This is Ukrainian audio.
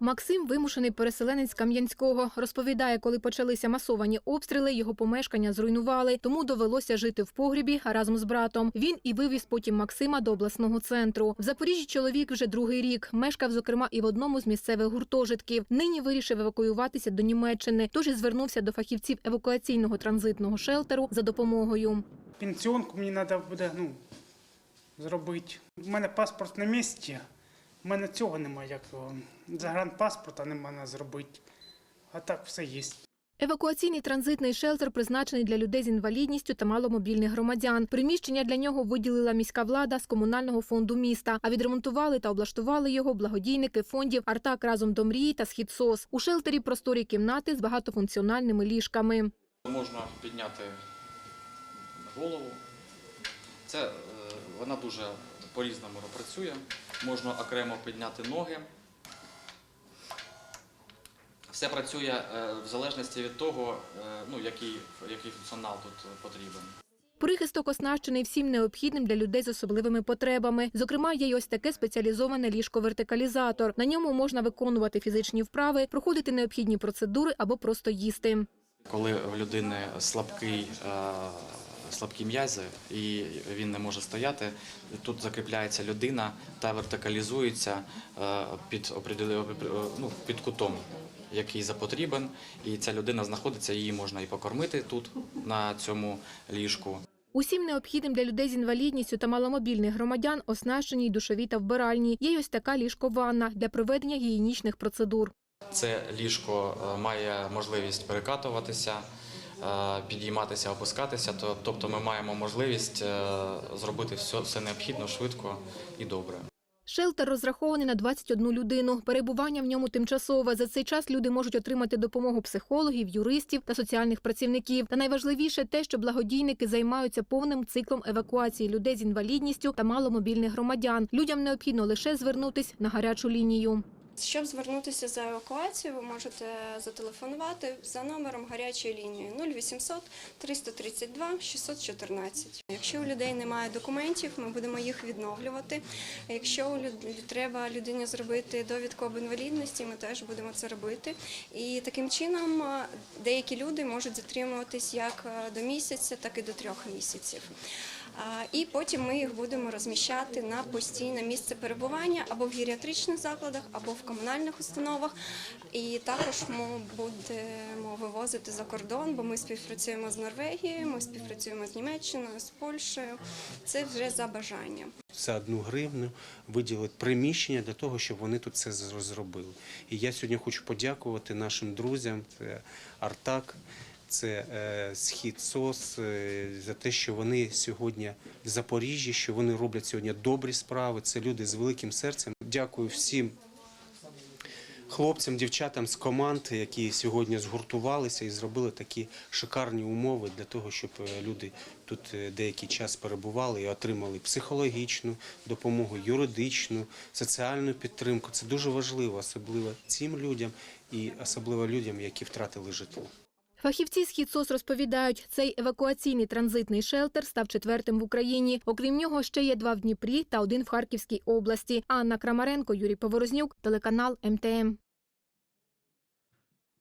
Максим вимушений переселенець Кам'янського. Розповідає, коли почалися масовані обстріли, його помешкання зруйнували, тому довелося жити в погрібі разом з братом. Він і вивіз потім Максима до обласного центру. В Запоріжжі чоловік вже другий рік. Мешкав, зокрема, і в одному з місцевих гуртожитків. Нині вирішив евакуюватися до Німеччини, тож і звернувся до фахівців евакуаційного транзитного шелтеру за допомогою. Пенсіонку мені треба буде ну, зробити. У мене паспорт на місці, у мене цього немає, як. Загранпаспорта не можна зробити. А так все є. Евакуаційний транзитний шелтер призначений для людей з інвалідністю та маломобільних громадян. Приміщення для нього виділила міська влада з комунального фонду міста. А відремонтували та облаштували його благодійники фондів Артак разом до мрії та Схід СОС. У шелтері просторі кімнати з багатофункціональними ліжками. Можна підняти голову. Це е, вона дуже по-різному працює. Можна окремо підняти ноги. Все працює е, в залежності від того, е, ну, який, який функціонал тут потрібен. Прихисток оснащений всім необхідним для людей з особливими потребами. Зокрема, є й ось таке спеціалізоване ліжко-вертикалізатор. На ньому можна виконувати фізичні вправи, проходити необхідні процедури або просто їсти. Коли в людини слабкий, е, слабкі м'язи і він не може стояти, тут закріпляється людина та вертикалізується е, під, определе- ну, під кутом, який запотрібен. І ця людина знаходиться, її можна і покормити тут, на цьому ліжку. Усім необхідним для людей з інвалідністю та маломобільних громадян оснащені й душові та вбиральні. Є й ось така ліжко-ванна для проведення гігієнічних процедур. Це ліжко е, має можливість перекатуватися, е, підійматися, опускатися. То- Тобто ми маємо можливість е, зробити все, все необхідно, швидко і добре. Шелтер розрахований на 21 людину. Перебування в ньому тимчасове. За цей час люди можуть отримати допомогу психологів, юристів та соціальних працівників. Та найважливіше те, що благодійники займаються повним циклом евакуації людей з інвалідністю та маломобільних громадян. Людям необхідно лише звернутись на гарячу лінію. Щоб звернутися за евакуацією, ви можете зателефонувати за номером гарячої лінії 0800 332 614. Якщо у людей немає документів, ми будемо їх відновлювати. Якщо треба людині зробити довідку об інвалідності, ми теж будемо це робити. І таким чином деякі люди можуть затримуватись як е, до місяця, так і до трьох місяців. І потім ми їх будемо розміщати на постійне місце перебування або в геріатричних закладах, або в комунальних установах. І також ми будемо вивозити за кордон, бо ми співпрацюємо з Норвегією, ми співпрацюємо з Німеччиною, з Польщею. Це вже за бажанням. за одну гривню виділити приміщення для того, щоб вони тут це зро- зробили. І я сьогодні хочу подякувати нашим друзям, це Артак, це е, Схід СОС, е, за те, що вони сьогодні в Запоріжжі, що вони роблять сьогодні добрі справи. Це люди з великим серцем. Дякую всім хлопцям, дівчатам з команд, які сьогодні згуртувалися і зробили такі шикарні умови для того, щоб е, люди тут е, деякий час перебували і отримали психологічну допомогу, юридичну, соціальну підтримку. Це дуже важливо, особливо цим людям і особливо людям, які втратили житло. Фахівці з «Хідсос» розповідають, цей евакуаційний транзитний шелтер став четвертим в Україні. Окрім нього, ще є два в Дніпрі та один в Харківській області. Анна Крамаренко, Юрій Поворознюк, телеканал МТМ.